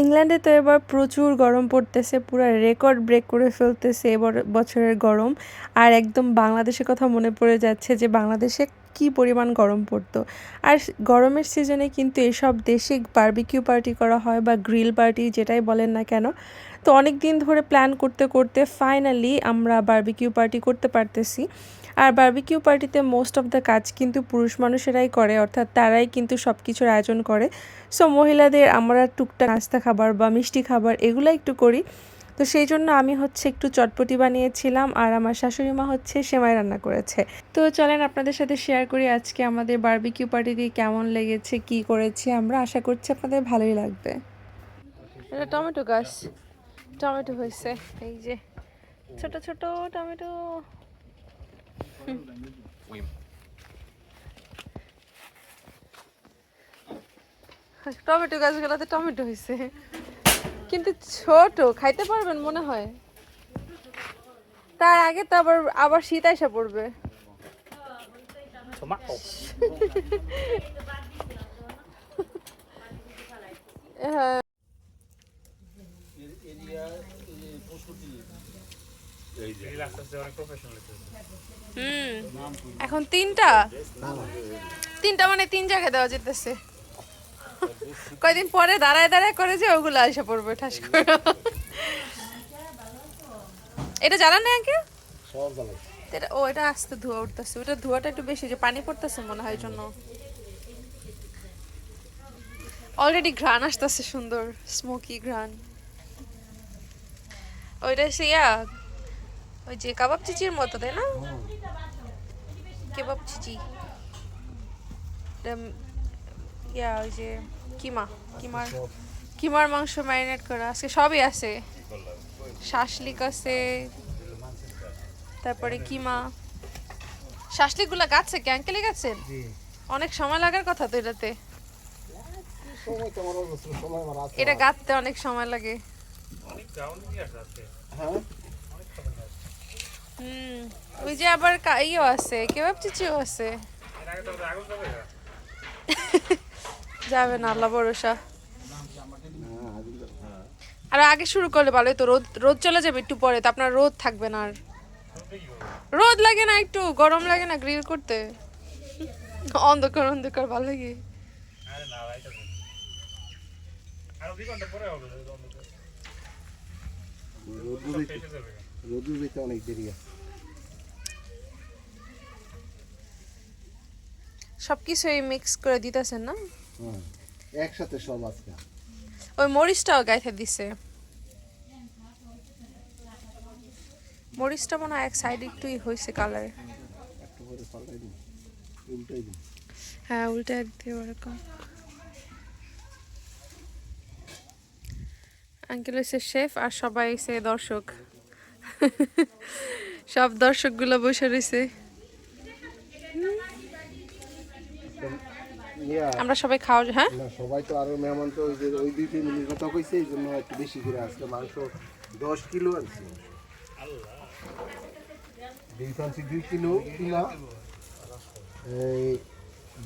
ইংল্যান্ডে তো এবার প্রচুর গরম পড়তেছে, পুরো রেকর্ড ব্রেক করে ফেলতেছে এবার বছরের গরম। আর একদম বাংলাদেশের কথা মনে পড়ে যাচ্ছে যে, বাংলাদেশে কি পরিমাণ গরম পড়তো। আর গরমের সিজনে কিন্তু এসব দেশে বারবিকিউ পার্টি করা হয় বা গ্রিল পার্টি যেটাই বলেন না কেন। তো অনেক দিন ধরে প্ল্যান করতে করতে ফাইনালি আমরা বারবিকিউ পার্টি করতে পারতেছি। আর বারবিকিউ পার্টিতে মোস্ট অফ দ্য কাজ কিন্তু পুরুষ মানুষেরাই করে, অর্থাৎ তারাই কিন্তু সব কিছুর আয়োজন করে। সো মহিলাদের আমরা টুকটাক নাস্তা খাবার বা মিষ্টি খাবার এগুলো একটু করি। তো সেই জন্য আমি হচ্ছে একটু চটপটি বানিয়েছিলাম আর আমার শাশুড়ি মা হচ্ছে সেমাই রান্না করেছে। তো চলেন আপনাদের সাথে শেয়ার করি আজকে আমাদের বারবিকিউ পার্টি দিয়ে কেমন লেগেছে, কি করেছি আমরা। আশা করছি আপনাদের ভালোই লাগবে। এটা টমেটো গাছ। টমেটো হয়েছে, এই যে ছোট ছোট টমেটো। টমেটো গাছগুলোতে টমেটো হয়েছে। কিন্তু ছোট খাইতে পারবেন মনে হয়। তার আগে তো আবার আবার শীত এসে পড়বে। হ্যাঁ হুম এখন তিনটা? তিনটা মানে তিন জায়গায় দেওয়া যেতেছে। কয়দিন পরে দাঁড়ায় দাঁড়ায় করে যে ওগুলো এসে পড়বে ঠাস করে। এটা জানা নেই আগে এটা ও এটা আস্তে ধোয়া উঠতেছে। ওটা ধোয়াটা একটু বেশি যে পানি পড়তেছে মনে হয় জন্য। অলরেডি ঘ্রাণ আসতেছে সুন্দর স্মোকি ঘ্রাণ। ওইটা সে ইয়া ওই যে কাবাব চিচির মতো তাই না? কেবাব চিচি। ইয়া ওই যে কিমা কিমার কিমার মাংস ম্যারিনেট করা আজকে সবই আছে। শাসলিক আছে তারপরে কিমা। শাসলিকগুলো গাছে কি আঙ্কেলে গাছেন অনেক সময় লাগার কথা তো এটাতে। এটা গাঁথতে অনেক সময় লাগে। হ্যাঁ? হুম ওই যে আবার ইয়েও আছে কেবাব চিচিও আছে। যাবে না, আল্লাহ ভরসা। আর আগে শুরু করলে ভালোই তো রোদ রোদ চলে যাবে একটু পরে, তো আপনার রোদ থাকবে না আর। রোদ লাগে না একটু, গরম লাগে না গ্রিল করতে? অন্ধকার অন্ধকার, ভালো লাগে। রোদ্দুর দিতে রোদ্দুর দিতে অনেক দেরি আছে সব কিছুই মিক্স করে দিতেছেন না? একসাথে সব আজকে। ওই মরিচটাও গাইতে দিছে। মরিচটা মনে হয় এক সাইড একটুই হয়েছে কালার একটু করে পাল্টাই দিন উল্টাই দিন। হ্যাঁ উল্টে একদিকে ওরকম আঙ্কেল হচ্ছে শেফ আর সবাই হচ্ছে দর্শক। সব দর্শকগুলো বসে রয়েছে আমরা সবাই খাওয়া হ্যাঁ না সবাই তো আরও মেহমান তো ওই যে ওই দুই তিন মিনিট কথা কইছে এই জন্য একটু বেশি করে আজকে মাংস দশ কিলো আনছি। বিফ আনছি দুই কিলো কিলো। এই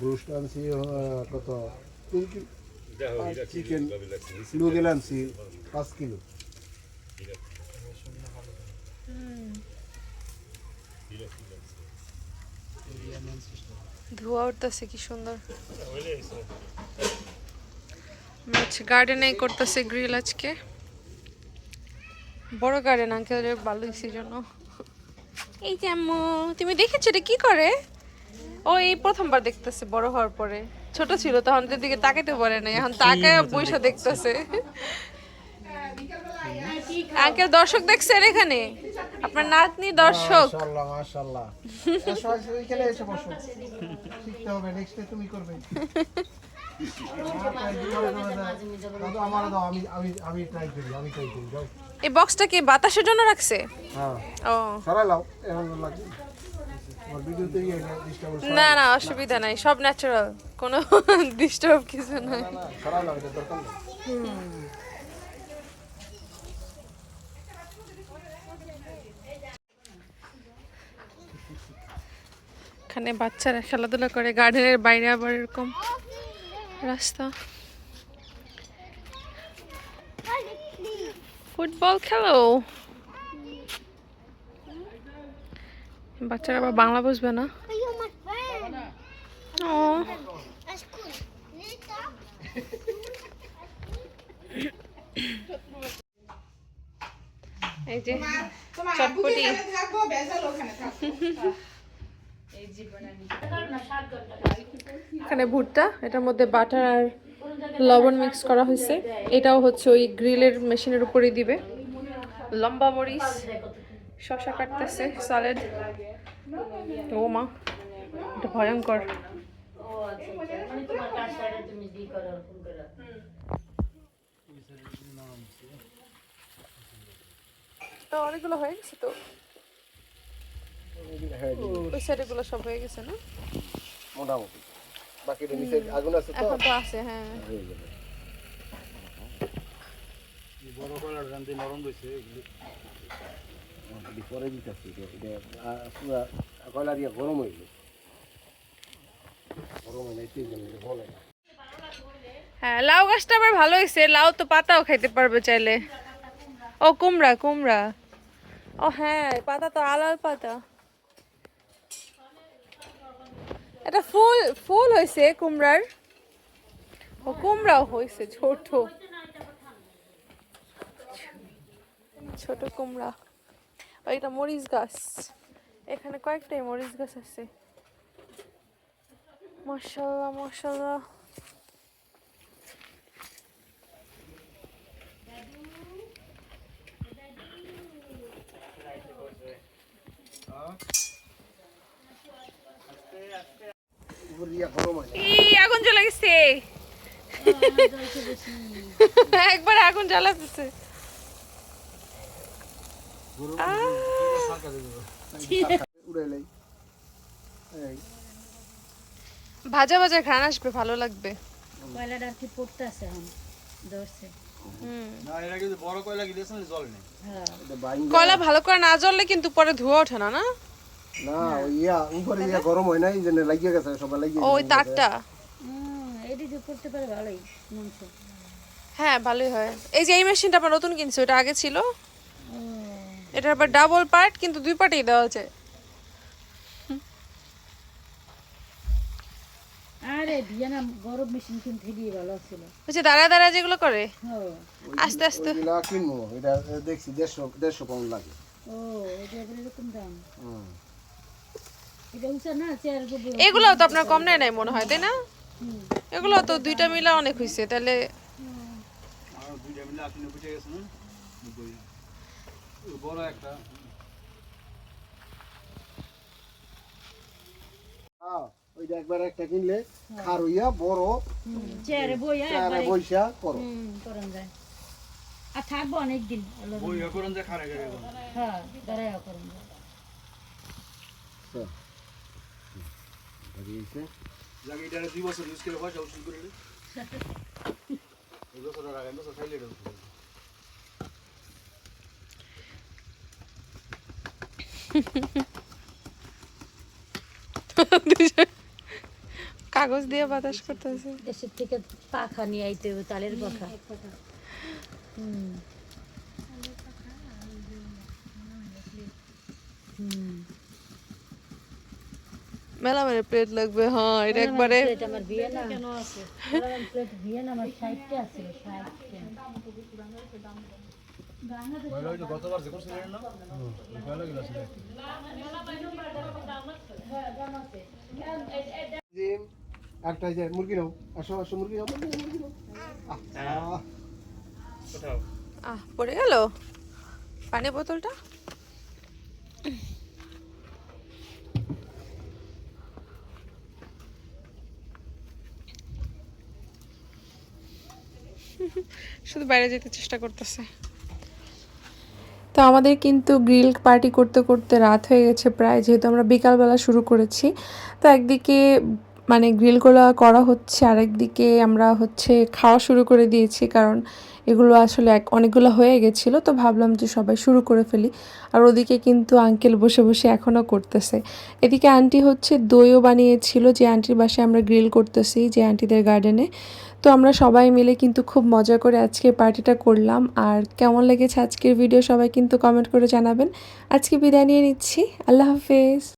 ব্রুস্ট আনছি কত? তিন কিলো। চিকেন নুডল আনছি পাঁচ কিলো। ধোয়া উঠতেছে কি সুন্দর। মাছ গার্ডেনে করতেছে গ্রিল আজকে। বড় গার্ডেন আঙ্কেলের ভালো জন্য। এই যে আম্মু তুমি দেখেছ এটা কি করে? ও এই প্রথমবার দেখতেছে বড় হওয়ার পরে। ছোট ছিল তখন তো দিকে তাকাইতে পারে না এখন তাকায় বইসা দেখতেছে। আঙ্কেল দর্শক দেখছেন এখানে? আপনার নাতনি দর্শক। মাশাআল্লাহ মাশাআল্লাহ। এসো এখানে এসে বসো। শিখতে হবে নেক্সট তুমি করবে। এই বক্সটা কি বাতাসের জন্য রাখছে? হ্যাঁ। ও। না না অসুবিধা নাই সব ন্যাচারাল কোনো ডিস্টার্ব কিছু নাই না না সরাই লাও এটা দরকার নেই এখানে বাচ্চারা খেলাধুলা করে গার্ডেনের বাইরে আবার এরকম রাস্তা। ফুটবল খেলো? বাচ্চারা আবার বাংলা বুঝবে না? ও. এই যে চটপটি। এখানে ভুট্টা, এটার মধ্যে বাটার আর লবণ মিক্স করা হয়েছে। এটাও হচ্ছে ওই গ্রিলের মেশিনের উপরেই দিবে। লম্বা মরিচ শশা কাটতেছে, সালেড। ও মা, এটা ভয়ঙ্কর। তো অনেকগুলো হয়ে গেছে তো? সব হয়ে গেছে না? মোটামুটি। বাকিটা নিচে আগুন আছে তো? এখন তো আছে হ্যাঁ। হয়ে যাবে। বড় কলার জানতে নরম রয়েছে এগুলি? এগুলি পরে দিতেছি এটা আহ, পুরা কয়লা দিয়ে গরম হয়ে গেছে। গরম হয়ে নাই জন্য বলে হ্যাঁ লাউ গাছটা আবার ভালো হয়েছে লাউ তো পাতাও খাইতে পারবে চাইলে। ও কুমড়া কুমড়া। ও হ্যাঁ পাতা তো আলাল পাতা। এটা ফুল ফুল হয়েছে কুমড়ার। কুমড়াও হয়েছে ছোট। ছোট কুমড়া। ওইটা মরিচ গাছ। এখানে কয়েকটাই মরিচ গাছ আছে। গরম হয় ই আগুন জ্বলে গেছে একবার আগুন জ্বালাতেছে ভাজা ভাজা ঘ্রাণ আসবে ভালো লাগবে। কয়লাটা আর কি পড়তে আছে এখন ধরছে। হ্যাঁ। কয়লা ভালো করে না জ্বললে কিন্তু পরে ধোয়া ওঠে না না? না ওই ইয়া উপরে ইয়া গরম হয় নাই জন্য লাগিয়ে গেছে সবাই লাগিয়ে ওই তারটা এটি যে পড়তে পারে ভালোই মাংস। হ্যাঁ ভালোই হয়। এই যে এই মেশিনটা আবার নতুন কিনছি ওটা আগে ছিল। এটা আবার ডাবল পার্ট কিন্তু দুই পার্টেই দেওয়া আছে। আরে ভিয়েনা গরম মেশিন কিনতে দিয়ে ভালো ছিল। ওই দাঁড়া দাঁড়া যেগুলো করে। আস্তে আস্তে। কিনবো এটা দেখছি দেড়শো দেড়শো পাউন্ড লাগে। ও এটা এরকম দাম? হুম। এটা উঁচা না চেয়ার করবে এগুলো তো আপনার কম নেয় নাই মনে হয় তাই না এগুলো তো দুইটা মিলা অনেক হয়েছে তাহলে আর দুইটা মিলে আপনি বুঝে গেছেন না নব্বই। ওই বড় একটা ওইটা একবার একটা কিনলে খার হইয়া বড় চেয়ারে বইয়া চেয়ারে বইসা করো করেন যায় আর থাকব অনেক দিন আল্লাহর করেন যে খারে হ্যাঁ দাঁড়াইয়া করেন যায় হুম। লাগিয়েছে। যাকে এটা দুই বছর ইউজ করে পয়সা উসুল করে এই বছর আর আগামী বছর খাইলে এটা কাগজ দিয়ে বাতাস করতেছে। দেশের থেকে পাখা নিয়ে আইতে হবে তালের পাখা। হুম। মেলা মানে প্লেট লাগবে হ্যাঁ এটা একবারে আমার বিয়ে না। কেন আছে? প্লেট বিয়ে না আমার আছে একটা মুরগি নাও। আসো আসো মুরগি নাও মুরগি নাও, আহ, আহ পড়ে গেল? পানি বোতলটা? শুধু বাইরে যেতে চেষ্টা করতেছে। তো আমাদের কিন্তু গ্রিল পার্টি করতে করতে রাত হয়ে গেছে প্রায়, যেহেতু আমরা বিকালবেলা শুরু করেছি। তো একদিকে মানে গ্রিলগুলো করা হচ্ছে আর একদিকে আমরা হচ্ছে খাওয়া শুরু করে দিয়েছি, কারণ এগুলো আসলে এক অনেকগুলো হয়ে গেছিল, তো ভাবলাম যে সবাই শুরু করে ফেলি। আর ওদিকে কিন্তু আঙ্কেল বসে বসে এখনও করতেছে। এদিকে আন্টি হচ্ছে দইও বানিয়েছিল, যে আন্টির বাসায় আমরা গ্রিল করতেছি, যে আন্টিদের গার্ডেনে। তো আমরা সবাই মিলে কিন্তু খুব মজা করে আজকে পার্টিটা করলাম। আর কেমন লেগেছে আজকের ভিডিও সবাই কিন্তু কমেন্ট করে জানাবেন। আজকে বিদায় নিয়ে নিচ্ছি। আল্লাহ হাফেজ।